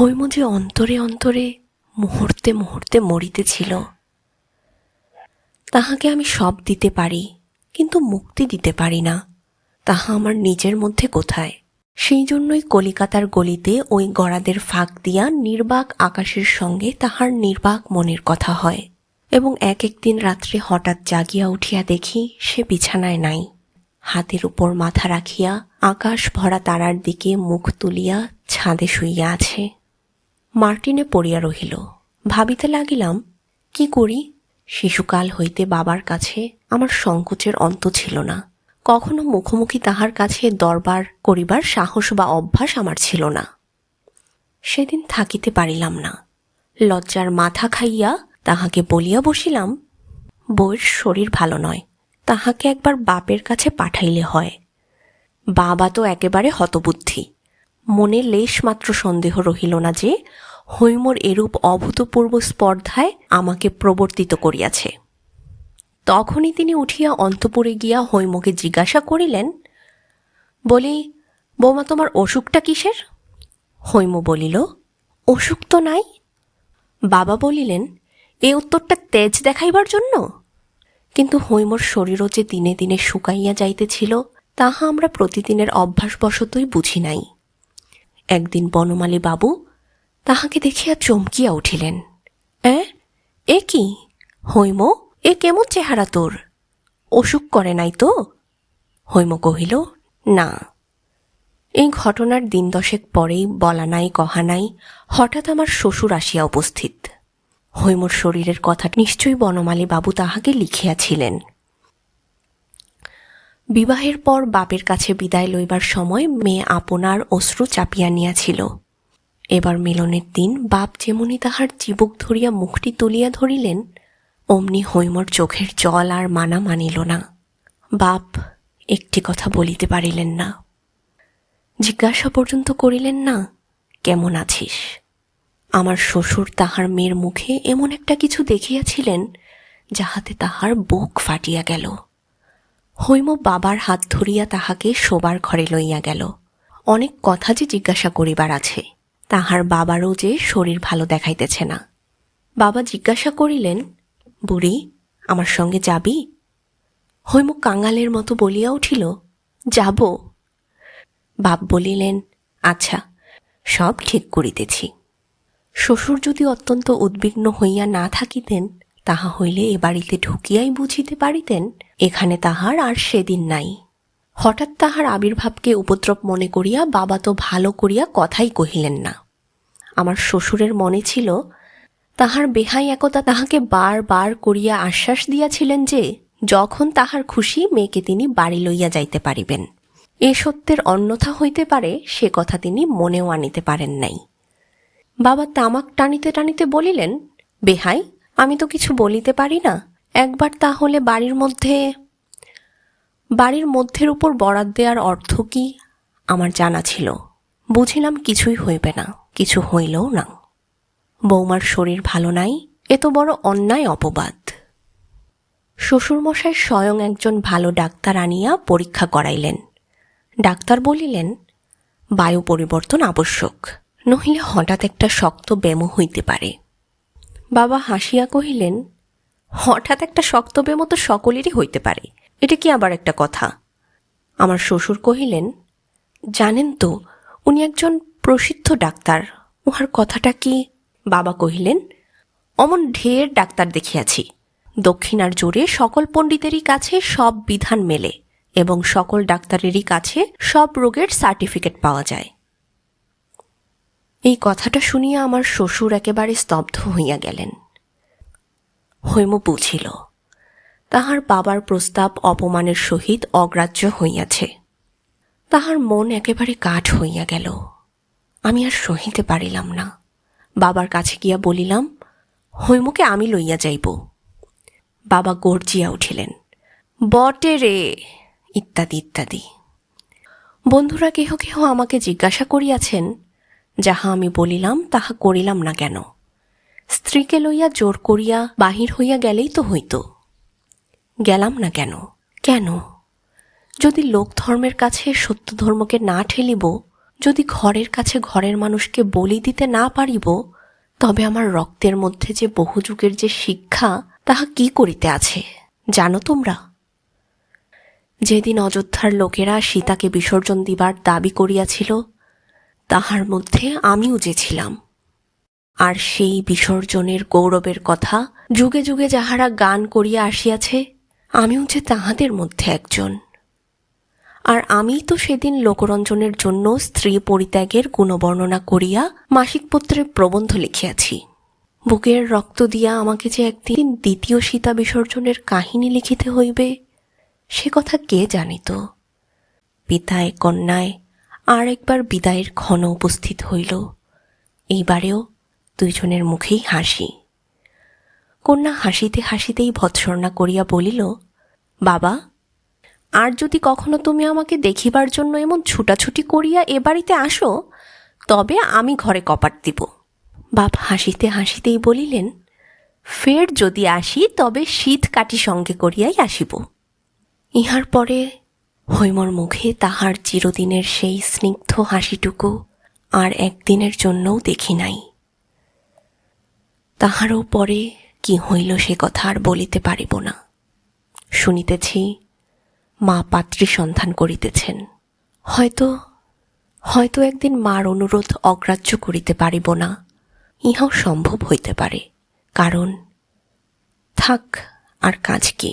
হৈম যে অন্তরে অন্তরে, মুহূর্তে মুহূর্তে মরিতেছিল তাহাকে আমি সব দিতে পারি, কিন্তু মুক্তি দিতে পারি না। তাহা আমার নিজের মধ্যে কোথায়? সেই জন্যই কলিকাতার গলিতে ওই গড়াদের ফাঁক দিয়া নির্বাক আকাশের সঙ্গে তাহার নির্বাক মনের কথা হয়। এবং এক একদিন রাত্রে হঠাৎ জাগিয়া উঠিয়া দেখি সে বিছানায় নাই। হাতের উপর মাথা রাখিয়া আকাশ ভরা তারার দিকে মুখ তুলিয়া ছাদে শুইয়া আছে। মার্টিনে পড়িয়া রহিল। ভাবিতে লাগিলাম, কি করি? শিশুকাল হইতে বাবার কাছে আমার সংকোচের অন্ত ছিল না। কখনো মুখোমুখি তাহার কাছে দরবার করিবার সাহস বা অভ্যাস আমার ছিল না। সেদিন থাকিতে পারিলাম না। লজ্জার মাথা খাইয়া তাহাকে বলিয়া বসিলাম, বউয়ের শরীর ভালো নয়, তাহাকে একবার বাপের কাছে পাঠাইলে হয়। বাবা তো একেবারে হতবুদ্ধি। মনে লেশ মাত্র সন্দেহ রহিল না যে হৈমর এরূপ অভূতপূর্ব স্পর্ধায় আমাকে প্রবর্তিত করিয়াছে। তখনই তিনি উঠিয়া অন্তপুরে গিয়া হৈমকে জিজ্ঞাসা করিলেন, বলি, বৌমা, তোমার অসুখটা কিসের? হৈম বলিল, অসুখ তো নাই। বাবা বলিলেন, এ উত্তরটা তেজ দেখাইবার জন্য? কিন্তু হৈমর শরীরও যে দিনে দিনে শুকাইয়া যাইতেছিল, তাহা আমরা প্রতিদিনের অভ্যাসবশতই বুঝি নাই। একদিন বনমালী বাবু তাহাকে দেখিয়া চমকিয়া উঠিলেন। এ এ কি? হৈম, এ কেমন চেহারা তোর? অসুখ করে নাই তো? হৈম কহিল, না। এই ঘটনার দিন দশেক পরেই বলা নাই, কহা নাই, হঠাৎ আমার শ্বশুর আসিয়া উপস্থিত। হৈমর শরীরের কথা নিশ্চয়ই বনমালী বাবু তাহাকে লিখিয়াছিলেন। বিবাহের পর বাপের কাছে বিদায় লইবার সময় মেয়ে আপনার অশ্রু চাপিয়া নিয়াছিল। এবার মিলনের দিন বাপ যেমনি তাহার চিবুক ধরিয়া মুখটি তুলিয়া ধরিলেন, অমনি হৈমর চোখের জল আর মানা মানিল না। বাপ একটি কথা বলিতে পারিলেন না। জিজ্ঞাসা পর্যন্ত করিলেন, না, কেমন আছিস? আমার শ্বশুর তাহার মেয়ের মুখে এমন একটা কিছু দেখিয়াছিলেন, যাহাতে তাহার বুক ফাটিয়া গেল। হৈম বাবার হাত ধরিয়া তাহাকে শোবার ঘরে লইয়া গেল। অনেক কথা যে জিজ্ঞাসা করিবার আছে, তাহার বাবারও যে শরীর ভালো দেখাইতেছে না। বাবা জিজ্ঞাসা করিলেন, বুড়ি, আমার সঙ্গে যাবি? হৈম কাঙালের মতো বলিয়া উঠিল, যাব। বাপ বলিলেন আচ্ছা সব ঠিক করিতেছি। শ্বশুর যদি অত্যন্ত উদ্বিগ্ন হইয়া না থাকিতেন তাহা হইলে এ বাড়িতে ঢুকিয়াই বুঝিতে পারিতেন, এখানে তাহার আর সেদিন নাই। হঠাৎ তাহার আবির্ভাবকে উপদ্রব মনে করিয়া বাবা তো ভালো করিয়া কথাই কহিলেন না। আমার শ্বশুরের মনে ছিল, তাহার বেহাই একতা তাহাকে বার বার করিয়া আশ্বাস দিয়াছিলেন যে, যখন তাহার খুশি মেয়েকে তিনি বাড়ি লইয়া যাইতে পারিবেন। এ সত্যের অন্যথা হইতে পারে, সে কথা তিনি মনেও আনিতে পারেন নাই। বাবা তামাক টানিতে টানিতে বলিলেন, বেহাই আমি তো কিছু বলিতে পারি না। একবার তাহলে বাড়ির মধ্যে, বাড়ির মধ্যের উপর বরাদ দেওয়ার অর্থ কি? আমার জানা ছিল। বুঝিলাম কিছুই হইবে না, কিছু হইলেও না। বৌমার শরীর ভালো নাই, এ তো বড় অন্যায় অপবাদ। শ্বশুরমশাই স্বয়ং একজন ভালো ডাক্তার আনিয়া পরীক্ষা করাইলেন। ডাক্তার বলিলেন, বায়ু পরিবর্তন আবশ্যক, নহিলে হঠাৎ একটা শক্ত ব্যামো হইতে পারে। বাবা হাসিয়া কহিলেন, হঠাৎ একটা শক্ত ব্যামো তো সকলেরই হইতে পারে। এটা কি আবার একটা কথা? আমার শ্বশুর কহিলেন, জানেন তো, উনি একজন প্রসিদ্ধ ডাক্তার। উহার কথাটা কি? বাবা কহিলেন, অমন ঢের ডাক্তার দেখিয়াছি। দক্ষিণার জোরে সকল পণ্ডিতেরই কাছে সব বিধান মেলে এবং সকল ডাক্তারেরই কাছে সব রোগের সার্টিফিকেট পাওয়া যায়। এই কথাটা শুনিয়া আমার শ্বশুর একেবারে স্তব্ধ হইয়া গেলেন। হৈম বুঝিল, তাহার বাবার প্রস্তাব অপমানের সহিত অগ্রাহ্য হইয়াছে। তাহার মন একেবারে কাঠ হইয়া গেল। আমি আর সহিতে পারিলাম না। বাবার কাছে গিয়া বলিলাম, হৈমকে আমি লইয়া যাইব। বাবা গর্জিয়া উঠিলেন, বটে রে! ইত্যাদি ইত্যাদি। বন্ধুরা কেহ কেহ আমাকে জিজ্ঞাসা করিয়াছেন যাহা আমি বলিলাম, তাহা করিলাম না কেন? স্ত্রীকে লইয়া জোর করিয়া বাহির হইয়া গেলেই তো হইত। গেলাম না কেন? কেন? যদি লোক ধর্মের কাছে সত্য ধর্মকে না ঠেলিব, যদি ঘরের কাছে ঘরের মানুষকে বলি দিতে না পারিব, তবে আমার রক্তের মধ্যে যে বহু যুগের যে শিক্ষা, তাহা কি করিতে আছে? জানো তোমরা? যেদিন অযোধ্যার লোকেরা সীতাকে বিসর্জন দিবার দাবি করিয়াছিল তাহার মধ্যে আমিও যে ছিলাম। আর সেই বিসর্জনের গৌরবের কথা যুগে যুগে যাহারা গান করিয়া আসিয়াছে, আমিও যে তাহাদের মধ্যে একজন। আর আমি তো সেদিন লোকরঞ্জনের জন্য স্ত্রী পরিত্যাগের গুণবর্ণনা করিয়া মাসিক পত্রে প্রবন্ধ লিখিয়াছি। বুকের রক্ত দিয়া আমাকে যে একদিন দ্বিতীয় সীতা বিসর্জনের কাহিনী লিখিতে হইবে, সে কথা কে জানিত? পিতায়, কন্যায় আর একবার বিদায়ের ক্ষণ উপস্থিত হইল। এইবারেও দুইজনের মুখেই হাসি। কন্যা হাসিতে হাসিতেই ভৎসর্ণা করিয়া বলিল, বাবা, আর যদি কখনো তুমি আমাকে দেখিবার জন্য এমন ছুটাছুটি করিয়া এ বাড়িতে আসো, তবে আমি ঘরে কপাট দিব। বাপ হাসিতে হাসিতেই বলিলেন, ফের যদি আসি, তবে শীত কাটি সঙ্গে করিয়াই আসিব। ইহার পরে হৈমর মুখে তাহার চিরদিনের সেই স্নিগ্ধ হাসিটুকু আর একদিনের জন্যও দেখি নাই। তাহারও পরে কি হইল সে কথা আর বলিতে পারিব না। শুনিতেছি মা পাত্রী সন্ধান করিতেছেন। হয়তো হয়তো একদিন মার অনুরোধ অগ্রাহ্য করিতে পারিব না। ইহাও সম্ভব হইতে পারে, কারণ থাক, আর কাজ কি?